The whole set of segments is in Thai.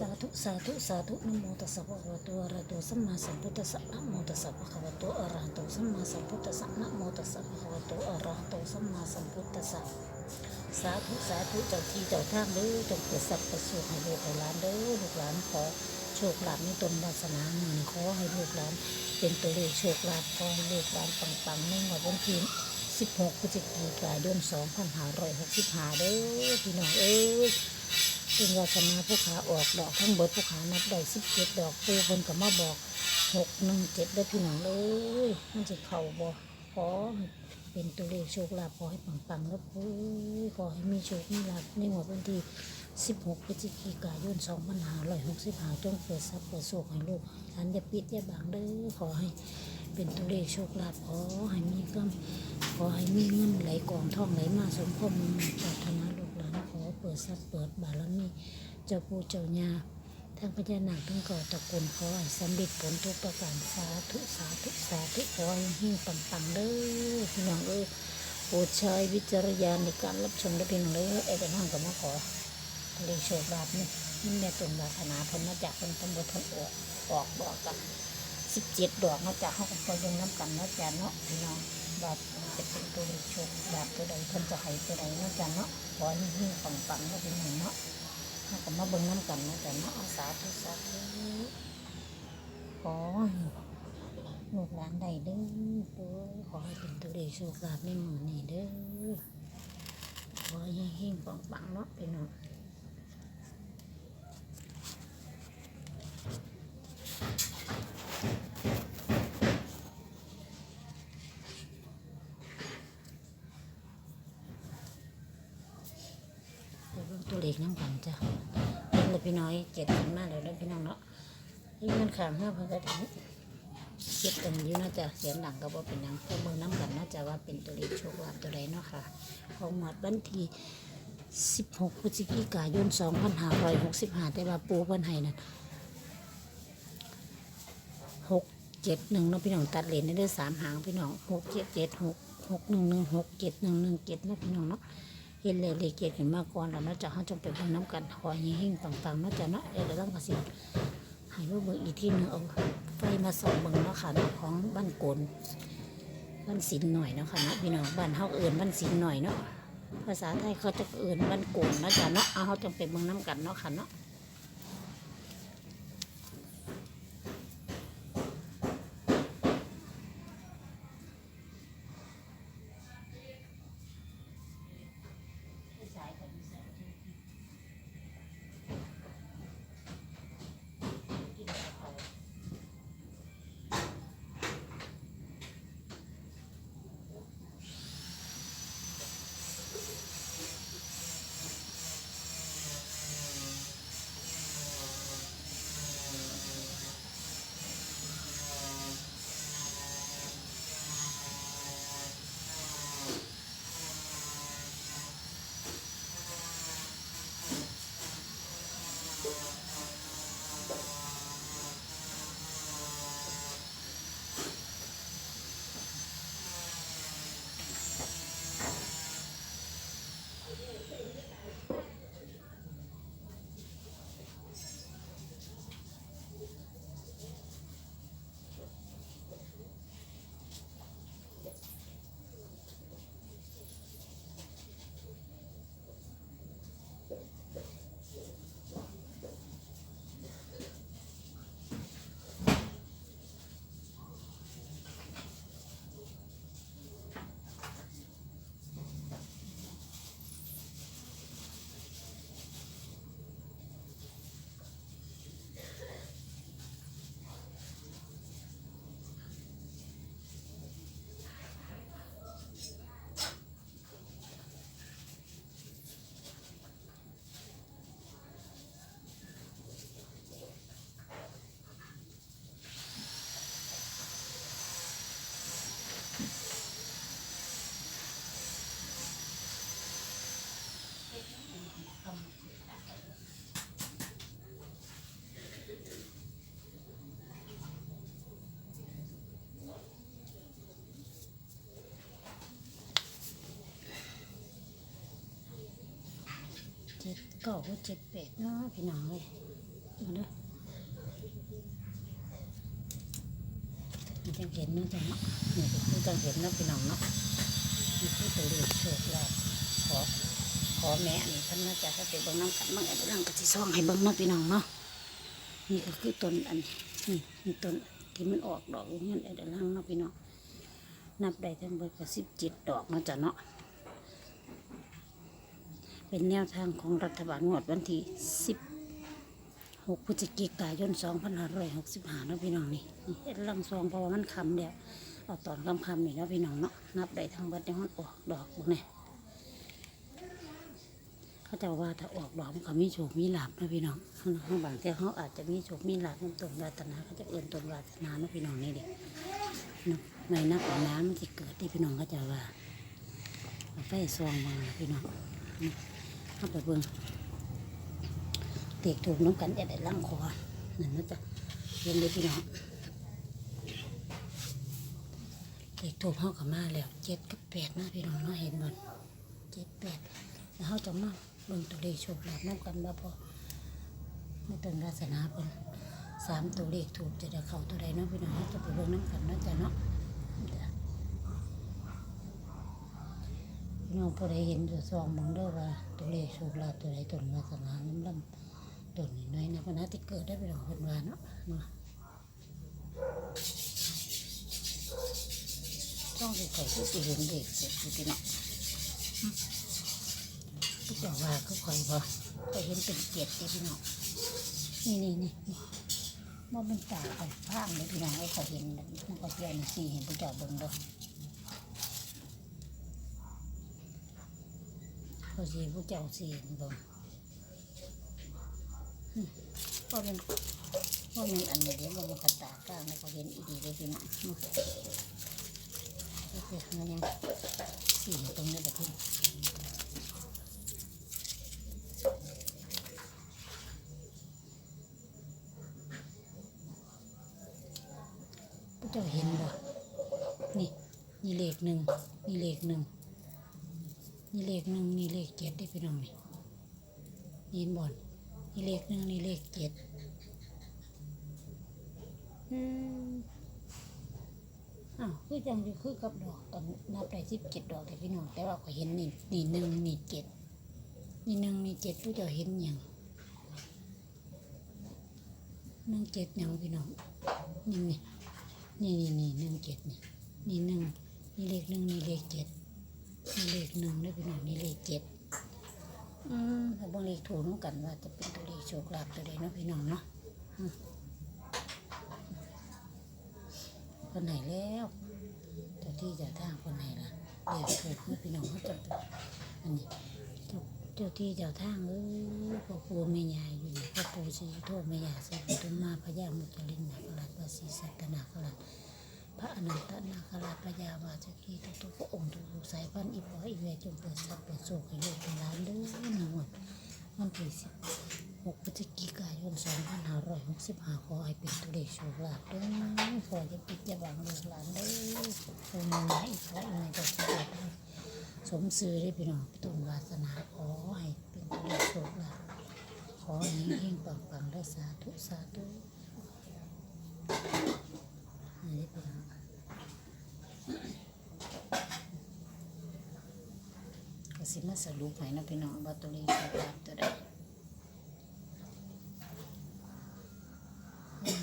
สาธุสาธุสาธุนะโมตัสสะภะคะวะโตอะระหะโตสัมมาสัมพุทธัสสะนะโมตัสสะภะคะวะโตอะระหะโตสัมมาสัมพุทธัสสะนะโมตัสสะภะคะวะโตอะระหะโตสัมมาสัมพุทธัสสะสาธุสาธุเจ้าที่เจ้าทางเด้อจงเกิดทรัพประสูให้ลูกให้หลานเด้อลูกหลานขอโชคลาภในตนวาสนาหนึ่งขอให้ลูกหลาน เป็นตัวเลขโชคลาภขอให้ลูกหลานปังๆในงวดวันที่16พฤศจิกายน2565เด้อพี่น้องเอ้ย เป็นวาสนาผู้ขาออกดอกทั้งเบิดผู้ขานับได้สิบเจ็ดดอกปูเพิ่นก็มาบอกหกหนึ่งเจ็ดได้พี่น้องเอ้ยมันจะเข่าบ่ขอเป็นตัวเลขโชคลาภขอให้ปังๆแล้วปูขอให้มีโชคมีลาภในหัววันที่สิบหกพฤศจิกายนสองพันห้าร้อยหกสิบห้าจงเปิดทรัพย์เปิดโชคให้ลูกฉันอย่าปิดอย่าบังเด้อขอให้เป็นตัวเลขโชคลาภขอให้มีกำขอให้มีเงินไหลกองทองไหลมาสมคมมุ่งมั่นปรารถนาลูกหลานขอ เปิดทรัพย์เปิดบารมีเจ้าปู่เจ้าย่าทั้งพญานาคทั้งเก่าตระกูลขอให้สำเร็จผลทุกประการสาธุสาธุสาธุขอให้หิ้งปังๆเด้อพี่น้องเอ้ยโปรดใช้วิจารณญาณในการรับชมและพี่น้องเอ้ยไอ้เป็นห้องกับมาขอทะเลโชคลาภนี่มันแม่ตุนวาสนาเพนมาจากเป็นตำบลพนออกออกดอกกันสิบเจ็ดดอกมาจากห้องกับคนยงน้ำกันเนาะจ้ะเนาะพี่น้อง แบบจะเป็นตัวเลขโชคแบบตัวใดเพิ่นจะให้ตัวใดเนาะจ้ะเนาะขอให้หิ้งปังๆเนาะพี่น้องเนาะเราก็มาเบิ่งน้ำกันนะแต่เอาะสาธุสาธุขอห้ลูกหลานได้เด้อขอให้เป็นตัวเลขโชคลาภในหมือนี่เด้อขอให้เฮงๆปังเนาะพี่น้องไปเบิ่งตัวเลขน้ำกันจ้ะเห็นเลย พี่น้อยเจ็ดขึ้นมากเลยแล้วพี่น้องเนาะยิ่งมันขางห้าพิ่นก็ถึงเก็บกันอยู่เนาจะเสียงดังก็บ่เป็นหยังเพื่อเบิ่งน้ำกันเนาจะว่าเป็นตัวเลขโชคลาภตัวใดเนาะค่ะของหมวดวันที่16พฤศจิกายน2565แต่ว่าปูเพิ่นให้นั่น6 7 1เนาะพี่น้องตัดเลนได้เด้อสามหางพี่น้อง6 7 7 6 6 1 1 6 7 1 1 7เนาะพี่น้องเนาะ เห็นเลยเลยเกียรขึ้นมาก่อนแล้วเนาะจ๊ะเฮาจงไปเบิ่งน้ำกันหอให้เฮงต่างๆนาะจ๊ะเนาะเดี๋ยวเราต้องกระสิให้ลูกเบิ่งอีกที่หนึงเอาไฟมาส่องเบิ่งเนาะค่ะเนาของบ้านโกนบ้านศิลหน่อยเนาะค่ะเนาะพี่น้องบ้านเฮาเอื่นบ้านศิลหน่อยเนาะภาษาไทยเขาจะเอื่นบ้านโกนนาะจ้ะเนาะเอาเฮาจงไปเบิ่งน้ำกันเนาะค่ะเนาะ เจ็ดเก้าเจ็ดแปดเนาะพี่น้องเลยมาเด้อมันจะเห็นเนาะจ้ะเนาะนี่ก็จังเห็นเนาะพี่น้องเนาะนี่คือตัวเลขโชคลาภขอขอแม่นนี้ท่านน่าจะถ้าเป็นบิ่งน้ำกันบางไอ้เรื่องก็สิซ่องให้บิ่งเนาะพี่น้องเนาะนี่ก็คือต้นอันนี่นี่ต้นที่มันออกดอกอย่างเงี้ยไอ้เดี๋ยวล่างเนาะพี่น้องนับได้ทั้งเบิดก็สิบเจ็ดดอกเนาจ้ะเนาะ เป็นแนวทางของรัฐบาลงวดวันที่ 16พฤศจิกายน 2565นะพี่น้องนี่นี่เฮ็ดลังซองเพราะว่ามันคำแล้วเอาตอนคำคำนี่นะพี่น้องเนาะนับได้ทั้งเบัดยังมันออกดอกบุเนี่ยเขาจะว่าถ้าออกดอกมันก็มีโชคมีลาบนะพี่น้องข้างบางแต่เขาอาจจะมีโชคมีลาบมันต้นวาตนาเขาจะเอื่นต้นวาตนานะพี่น้องนี่เด็กในนับน้ำมันจะเกิดที่พี่น้องเขาจะว่าเอาไฟซองมาพี่น้อง เข้าไปเบิ่งเด็กถูกน้ำกันจะได้ล่างคอนั่นนะจ๊ะเรียนเลยพี่น้องเด็กถูกเข้ากับมาแล้วเจ็ดกับแปดนะพี่น้องเนาะเห็นมันเจ็ดแปดแล้วเขาจะมาเบิ่งตัวเลขโชคลาภน้ำกันว่าพอไม่ต้องศาสนาเป็นสามตัวเลขถูกจะได้เข้าตัวใดเนาะพี่น้องเราจะไปเบิ่งน้ำกันเนาะจ๊ะเนาะ พี่น้องพอได้เห็นตัวซองมองเด้อว่าตัวเลขโชคลาภตัวใดตนวาสนาน้ำลำตนน้อยนะพนาที่เกิดได้เป็นของคนวาเนาะเนาะช่องที่เขาที่ไปเห็นเด็กเสร็จพี่น้องพี่เจ้าว่าก็คอยพอไปเห็นเป็นเกียรติพี่น้องนี่นี่นี่นี่ว่ามันตาไปพางเลยพี่น้องไอ้เขาเห็นมันก็เที่ยวนี่สี่เห็นพี่เจ้าเบิ่งด้อ เขาสีผู้เจ้าสีบ่อืมเพราะมันเพราะมันอันนี้เดี๋ยวมันกระตากลางแล้วก็เห็นอีดีเลยพี่น้องอืมก็คือมันยังสีตรงนี้แบบที่ผู้เจ้าเห็นบ่นี่นี่เลขหนึ่งนี่เลขหนึ่ง นี่เลขหนึ่งนี่เลขเจ็ดได้พี่น้องนี่ยินบอลนี่เลขหนึ่งนี่เลขเจ็ดอืมอ้าวคือจังอยู่คือกับดอกตอนนับได้สิบเจ็ดดอกแต่พี่น้องแต่ว่าก็เห็นนี่นี่หนึ่งนี่เจ็ดนี่หนึ่งนี่เจ็ดผู้เจ้าเห็นหยังหนึ่งเจ็ดหยังพี่น้องนี่นี่นี่นี่หนึ่งเจ็ดนี่นี่หนึ่งนี่เลขหนึ่งนี่เลขเจ็ด เลขหนึ่งได้เป็นหนึ่งมีเลขเจ็ดอืมถ้าบางเลขถูกน้องกันว่าจะเป็นตัวเลขโชคลาภตัวใดเนาะพี่น้องเนาะคนไหนแล้วเจ้าที่เจ้าทางคนไหนล่ะเลขถูกเมื่อพี่น้องเขาจะเป็นอันนี้เจ้าที่เจ้าทางเอ้ยพ่อปู่แม่ยายอยู่พ่อปู่สีโทษแม่ยาสีปทุมมาพญามุจลินนาคราชวสีสัตนาคราช พระอนันตนาคราชพระยาวาสกีทุกๆพระองค์ทุกทุกๆสายพันธุ์อีพออีเวจงเปิดทรัพย์เปิดโชคให้ลูกให้หลานเด้อในงวดวันที่สิบหกพฤศจิกายนสองพันห้าร้อยหกสิบห้าขอให้เป็นตัวเลขโชคลาภเด้อขอจะปิดจะบังลูกหลานเด้อองค์ไหนอีพระองค์ไหนก็สวัสดีสมซื้อได้พี่น้องตุนวาสนาขอให้เป็นตัวเลขโชคลาภขอให้เฮงๆปังๆได้สาธุสาธุอันนี้พี่น้อง ก็ สิมาสรุปให้นะพี่น้องว่าตัวเลขโชคลาภตัวใด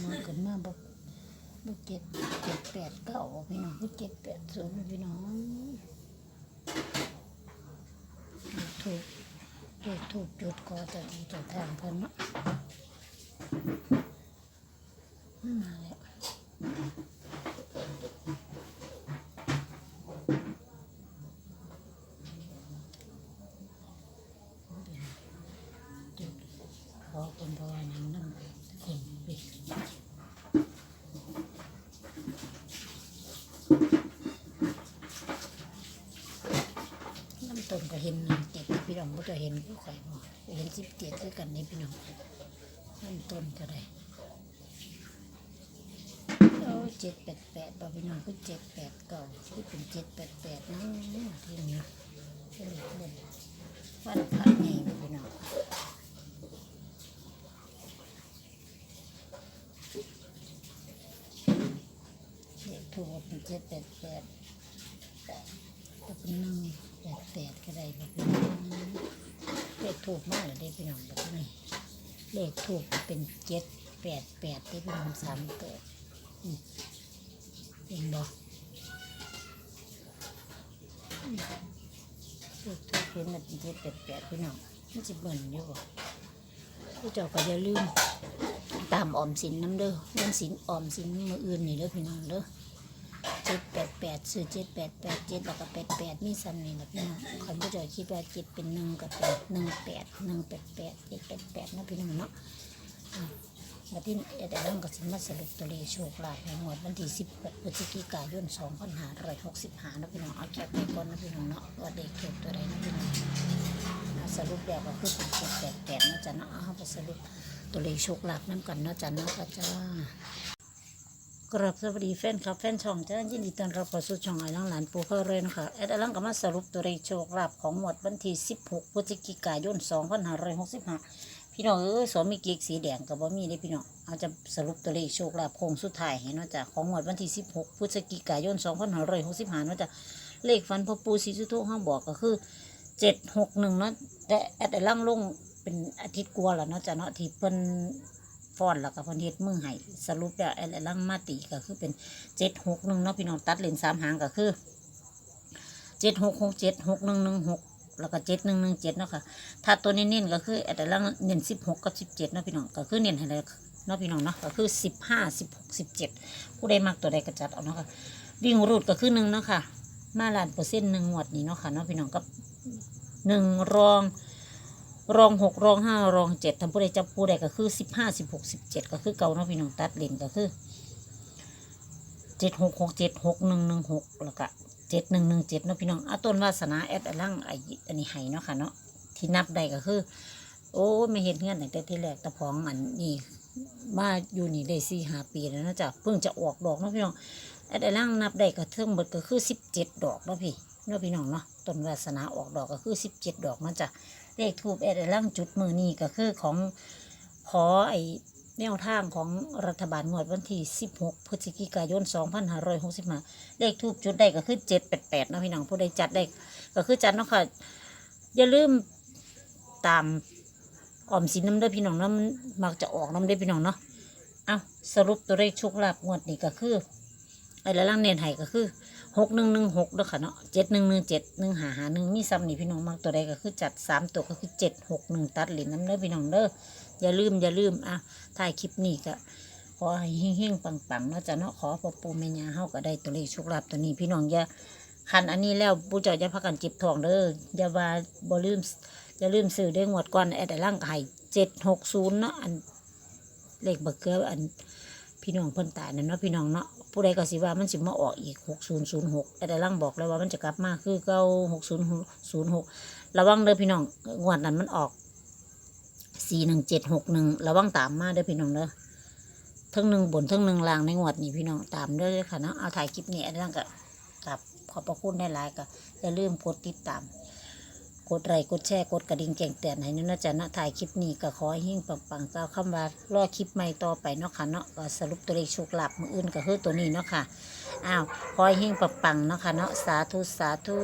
มาขึ้นมาบ่บ่เจ็ดเจ็ดแปดเก้าบ่พี่น้องบ่เจ็ดแปดศูนย์พี่น้องเลขถูกถูกจุดก็จะดีต่อทางเพิ่นเนาะ เห็นเจ็ดพี่น้องก็จะเห็นผู้ข่อยบ่เห็นสิบเจ็ดด้วยกันในี่พี่น้องต้นต้นก็ได้เจ็ดแปดแปดบ่พี่น้องก็เจ็ดแปดเก่าที่เป็นเจ็ดแปดแปดนั่นที่นี่เป็นเล่นวันพระใหญ่พี่น้องถูกเป็นเจ็ดแปดแปดแต่เป็นนึ่ง แปดแปดก็ได้แบบนี้เลขถูกมากเลยได้พี่น้องแบบนี้เลขถูกเป็นเจ็ดแปดแปดได้พี่น้องสามตัวเห็นบอกเลขถูกเป็นแบบเจ็ดแปดแปดพี่น้องมันจะเบิ่นอยู่บ่ผู้เจ้าก็อย่าลืมตามออมสินน้ำเด้อเงินสินออมสินมืออื่นนี่เด้อพี่น้องเด้อ เจ็ดแปดแปดซื้อเจ็ดแปดแปดเจ็ดแล้วก็แปดแปดมีซ้ำนี่นะพี่น้องคันผู้จอยคิดว่าเจ็ดเป็นหนึ่งกับแปดหนึ่งแปดหนึ่งแปดแปดเจ็ดแปดแปดนะพี่น้องเนาะอ่าที่เอ็ดเรื่องก็สิมาสรุปตัวเลขโชคลาภในงวดวันที่สิบพฤศจิกายนสองพันห้าร้อยหกสิบห้านะพี่น้องเอาแคปไปก่อนนะพี่น้องเนาะว่าเด็กถูกตัวใดนะพี่น้องอ่าสรุปแล้วก็คือเป็นเจ็ดแปดแปดนะจ๊ะเนาะเอาไปสรุปตัวเลขโชคลาภน้ำกันเนาะจ้ะเนาะค่ะจ้า กราบสวัสดีแฟนคลับแฟนช่องจ้ายินดีต้อนรับเข้าสู่ช่องไอ้ลังหลานปูเขาเลยนะคะแอดไอ้ลังก็มาสรุปตัวเลขโชคลาภของหมวดวันที่ 16พฤศจิกายน2565พี่น้องเอ้ยสวมมีเกีกสีแดงกับบ่มีได้พี่น้องเอาจะสรุปตัวเลขโชคลาภโค้งสุดท้ายให้เนาะจ้ะของหมวดวันที่ 16พฤศจิกายน2565เนาะจ้ะเลขฟันพ่อปูสีสุโธห้าบอกก็คือ 761เนาะแต่แอดไอ้ลังลงเป็นอาทิตย์กลัวแล้วเนาะจ้ะเนาะที่เพิ่น ฟ้อนแล้วก็เพิ่นเฮ็ดมือให้สรุปแล้วไอ้ลังมาติก็คือเป็นเจ็ดหกหนึ่งเนาะพี่น้องตัดเลนสามหางก็คือเจ็ดหกหกเจ็ดหกหนึ่งหนึ่งหกแล้วก็เจ็ดหนึ่งหนึ่งเจ็ดเนาะค่ะ ถ้าตัวเน้นๆก็คือไอ้ลังเน้นสิบหกกับสิบเจ็ดเนาะพี่น้องก็คือเน้นให้เลยเนาะพี่น้องเนาะก็คือสิบห้าสิบหกสิบเจ็ดผู้ใดมักตัวใดก็จัดเอาเนาะค่ะวิ่งรูดก็คือหนึ่งเนาะค่ะมาล้านเปอร์เซ็นต์หนึ่งหวดนี้เนาะค่ะเนาะพี่น้องกับหนึ่งรอง รองหกรองห้ารองเจ็ดทำผู้ใดจับผู้ใดก็คือสิบห้าสิบหกสิบเจ็ดก็คือเก่าเนาะพี่น้องตัดเลนก็คือเจ็ดหกหกเจ็ดหกหนึ่งหนึ่งหกแล้วก็เจ็ดหนึ่งหนึ่งเจ็ดเนาะพี่น้องอาต้นวาสนาแอดอันล่างไออันนี้ไห้เนาะค่ะเนาะที่นับได้ก็คือ โอ้ไม่เห็นเงื่อนตั้งแต่ที่แรกตะพองอันนี้มาอยู่นี่ได้สี่ห้าปีแล้วเนาะจ้ะเพิ่งจะออกดอกเนาะพี่น้องแอดอันล่างนับได้ก็เท่งหมดก็คือสิบเจ็ดดอกเนาะพี่เนาะพี่น้องเนาะต้นวาสนาออกดอกก็คือสิบเจ็ดดอกเนาะจ้ะ เลขทูบแอดล่างจุดมือนี่ก็คือของขอไอแนวทางของรัฐบาลงวดวันที่ 16 พฤศจิกายน 2565 เลขทูบจุดได้ก็คือ 788นะพี่น้องผู้ใดจัดได้ก็คือจัดเนาะค่ะ อย่าลืมตามออมสินน้ำเด้อพี่น้องนะมันมักจะออกน้ำเด้อพี่น้องเนาะ เอาสรุปตัวเลขโชคลาภงวดนี้ก็คือไอ้ละล่างเน้นให้ก็คือ หกหนึ่งหนึ่งหกเด้อค่ะเนาะเจ็ดหนึ่งหนึ่งเจ็ดหนึ่งหาหาหนึ่งมีซ้ำนี่พี่น้องมากตัวใดก็คือจัดสามตัวก็คือเจ็ดหกหนึ่งตัดเหรียญน้ำเด้อพี่น้องเด้ออย่าลืมอย่าลืมอะถ่ายคลิปนี้ก็ขอให้เฮงๆปังๆเนาะจ้ะเนาะขอพอปู่แม่ย่าเฮาก็ได้ตัวเลขโชคลาภตัวนี้พี่น้องอย่าคันอันนี้แล้วปู่เจ้าอย่าพักกันจิบทองเด้ออย่าว่าบ่ลืมอย่าลืมซื้อได้งวดก่อนแอดแต่ร่างไห้เจ็ดหกศูนย์เนาะอันเลขเบอร์เกอร์อันพี่น้องเพิ่นตายนั่นเนาะพี่น้องเนาะ ผู้ใดก็สิว่ามันสิมาออกอีกหกศูนย์ศูนย์หกแต่ร่างบอกแล้วว่ามันจะกลับมาคือเก้าหกศูนย์ศูนย์หกระวังเด้อพี่น้องงวดนั้นมันออกสี่หนึ่งเจ็ดหกหนึ่งระวังตามมาเด้อพี่น้องเด้อทั้งหนึ่งบนทั้งหนึ่งล่างในงวดนี้พี่น้องตามเด้อเลยค่ะเนาะเอาถ่ายคลิปนี้อันนั้นก็กับขอบพระคุณได้หลายก็อย่าลืมกดติดตาม กดไลค์กดแชร์กดกระดิ่งแจ้งเตือนให้นุ่นนะจ๊ะนะถ่ายคลิปนี้ก็ขอให้หิ่งปังๆก้าคำว่ารอคลิปใหม่ต่อไปเนาะค่ะเนาะก็สรุปตัวเลขโชคลาภมืออื่นก็คือตัวนี้เนาะค่ะอ้าวขอให้หิ่งปังๆเนาะค่ะเนาะสาธุสาธุ